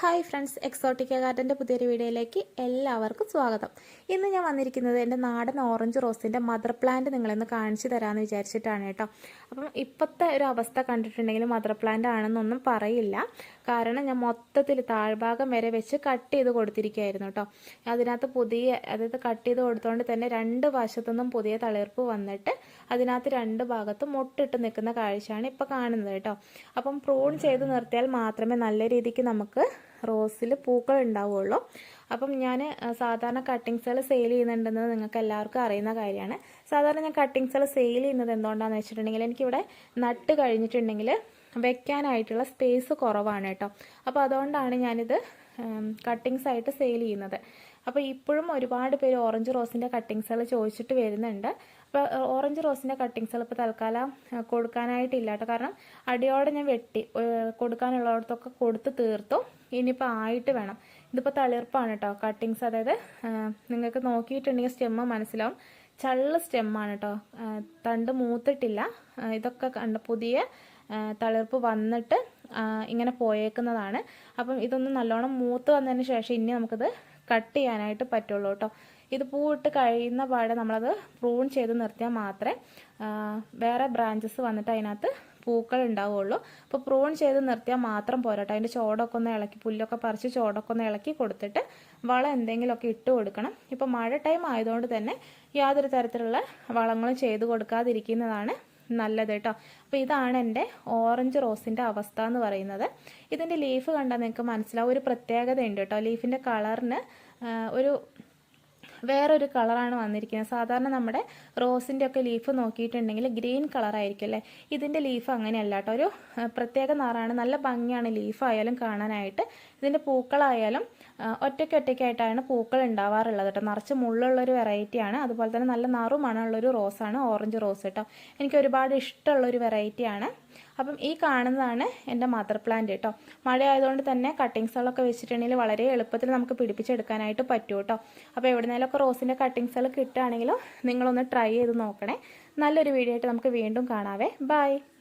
Hi friends Exotica ഗാർഡന്റെ പുതിയൊരു വീഡിയോയിലേക്ക് എല്ലാവർക്കും സ്വാഗതം. ഇന്ന് ഞാൻ വന്നിരിക്കുന്നത് എന്റെ നാടൻ ഓറഞ്ച് റോസിന്റെ മദർ പ്ലാന്റ് നിങ്ങളൊന്ന് കാണിച്ചു തരാമെന്ന് വിചാരിച്ചിട്ടാണ് കേട്ടോ. അപ്പം ഇപ്പോഴത്തെ ഒരു അവസ്ഥ കണ്ടിട്ടുണ്ടെങ്കിൽ മദർ പ്ലാന്റ് ആണെന്നൊന്നും പറയില്ല. കാരണം ഞാൻ മൊത്തത്തിൽ താഴ്ഭാഗം വരെ വെച്ച് കട്ട് ചെയ്ത് കൊടുത്തിരിക്കുകയായിരുന്നു കേട്ടോ. അതിനകത്ത് പുതിയ അതായത് കട്ട് ചെയ്ത് കൊടുത്തുകൊണ്ട് തന്നെ രണ്ട് വശത്തുനിന്നും പുതിയ തളിർപ്പ് വന്നിട്ട് അതിനകത്ത് രണ്ട് ഭാഗത്തും മുട്ടിട്ട് നിൽക്കുന്ന കാഴ്ചയാണ് ഇപ്പോൾ കാണുന്നത് കേട്ടോ. അപ്പം പ്രൂൺ ചെയ്ത് നിർത്തിയാൽ മാത്രമേ നല്ല രീതിക്ക് നമുക്ക് റോസിൽ പൂക്കൾ ഉണ്ടാവുള്ളൂ. അപ്പം ഞാൻ സാധാരണ കട്ടിങ്സുകൾ സെയിൽ ചെയ്യുന്നുണ്ടെന്ന് നിങ്ങൾക്ക് എല്ലാവർക്കും അറിയുന്ന കാര്യമാണ്. സാധാരണ ഞാൻ കട്ടിങ്സുകൾ സെയിൽ ചെയ്യുന്നത് എന്തുകൊണ്ടാണെന്ന് വെച്ചിട്ടുണ്ടെങ്കിൽ എനിക്കിവിടെ നട്ട് കഴിഞ്ഞിട്ടുണ്ടെങ്കിൽ വെക്കാനായിട്ടുള്ള സ്പേസ് കുറവാണ് കേട്ടോ. അപ്പോൾ അതുകൊണ്ടാണ് ഞാനിത് കട്ടിങ്സ് ആയിട്ട് സെയിൽ ചെയ്യുന്നത്. അപ്പോൾ ഇപ്പോഴും ഒരുപാട് പേര് ഓറഞ്ച് റോസിന്റെ കട്ടിങ്സുകൾ ചോദിച്ചിട്ട് വരുന്നുണ്ട്. അപ്പോൾ ഓറഞ്ച് റോസിന്റെ കട്ടിങ്സുകൾ ഇപ്പോൾ തൽക്കാലം കൊടുക്കാനായിട്ടില്ല കേട്ടോ. കാരണം അടിയോടെ ഞാൻ വെട്ടി കൊടുക്കാനുള്ളടത്തൊക്കെ കൊടുത്ത് തീർത്തു. ഇനിയിപ്പോൾ ആയിട്ട് വേണം. ഇതിപ്പോൾ തളിർപ്പാണ് കേട്ടോ. കട്ടിങ്സ് അതായത് നിങ്ങൾക്ക് നോക്കിയിട്ടുണ്ടെങ്കിൽ സ്റ്റെമ്മ് മനസ്സിലാവും. ചള്ള സ്റ്റെമ്മാണ് കേട്ടോ. തണ്ട് മൂത്തിട്ടില്ല. ഇതൊക്കെ കണ്ട പുതിയ തളിർപ്പ് വന്നിട്ട് ഇങ്ങനെ പോയേക്കുന്നതാണ്. അപ്പം ഇതൊന്ന് നല്ലോണം മൂത്ത് വന്നതിന് ശേഷം ഇനി നമുക്കിത് കട്ട് ചെയ്യാനായിട്ട് പറ്റുള്ളൂ കേട്ടോ. ഇത് പൂവിട്ട് കഴിയുന്ന പാടെ നമ്മളത് പ്രൂൺ ചെയ്ത് നിർത്തിയാൽ മാത്രമേ വേറെ ബ്രാഞ്ചസ് വന്നിട്ട് അതിനകത്ത് പൂക്കൾ ഉണ്ടാവുള്ളൂ അപ്പോൾ പ്രൂൺ ചെയ്ത് നിർത്തിയാൽ മാത്രം പോരാട്ടോ അതിന്റെ ചോടൊക്കെ ഒന്ന് ഇളക്കി പുല്ലൊക്കെ പറിച്ച് ചോടൊക്കെ ഒന്ന് ഇളക്കി കൊടുത്തിട്ട് വളം എന്തെങ്കിലുമൊക്കെ ഇട്ട് കൊടുക്കണം. ഇപ്പോൾ മഴ ടൈം ആയതുകൊണ്ട് തന്നെ യാതൊരു തരത്തിലുള്ള വളങ്ങളും ചെയ്ത് കൊടുക്കാതിരിക്കുന്നതാണ് നല്ലത് കേട്ടോ. അപ്പോൾ ഇതാണ് എന്റെ ഓറഞ്ച് റോസിന്റെ അവസ്ഥ എന്ന് പറയുന്നത്. ഇതിന്റെ ലീഫ് കണ്ടാൽ നിങ്ങൾക്ക് മനസ്സിലാവും. ഒരു പ്രത്യേകത ഉണ്ട് കേട്ടോ. ലീഫിന്റെ കളറിന് ഒരു വേറൊരു കളറാണ് വന്നിരിക്കുന്നത്. സാധാരണ നമ്മുടെ റോസിന്റെ ഒക്കെ ലീഫ് നോക്കിയിട്ടുണ്ടെങ്കിൽ ഗ്രീൻ കളറായിരിക്കും അല്ലേ? ഇതിന്റെ ലീഫ് അങ്ങനെയല്ല കേട്ടോ. ഒരു പ്രത്യേക നിറാണ് നല്ല ഭംഗിയാണ് ലീഫായാലും കാണാനായിട്ട്. ഇതിന്റെ പൂക്കളായാലും ഒറ്റയ്ക്ക് ഒറ്റയ്ക്കായിട്ടാണ് പൂക്കൾ ഉണ്ടാവാറുള്ളത് കേട്ടോ. നിറച്ച് മുള്ളുള്ളൊരു വെറൈറ്റിയാണ്. അതുപോലെ തന്നെ നല്ല നറു മണമുള്ളൊരു റോസാണ്. ഓറഞ്ച് റോസ് കേട്ടോ. എനിക്ക് ഒരുപാട് ഇഷ്ടമുള്ളൊരു വെറൈറ്റിയാണ്. അപ്പം ഈ കാണുന്നതാണ് എന്റെ മദർ പ്ലാന്റ് കേട്ടോ മഴ ആയതുകൊണ്ട് തന്നെ കട്ടിങ്സുകളൊക്കെ വെച്ചിട്ടുണ്ടെങ്കിൽ വളരെ എളുപ്പത്തിൽ നമുക്ക് പിടിപ്പിച്ചെടുക്കാനായിട്ട് പറ്റും കേട്ടോ അപ്പോൾ എവിടുന്നേലൊക്കെ റോസിന്റെ കട്ടിങ്സുകൾ കിട്ടുകയാണെങ്കിലും നിങ്ങളൊന്ന് ട്രൈ ചെയ്ത് നോക്കണേ. നല്ലൊരു വീഡിയോ ആയിട്ട് നമുക്ക് വീണ്ടും കാണാവേ. ബൈ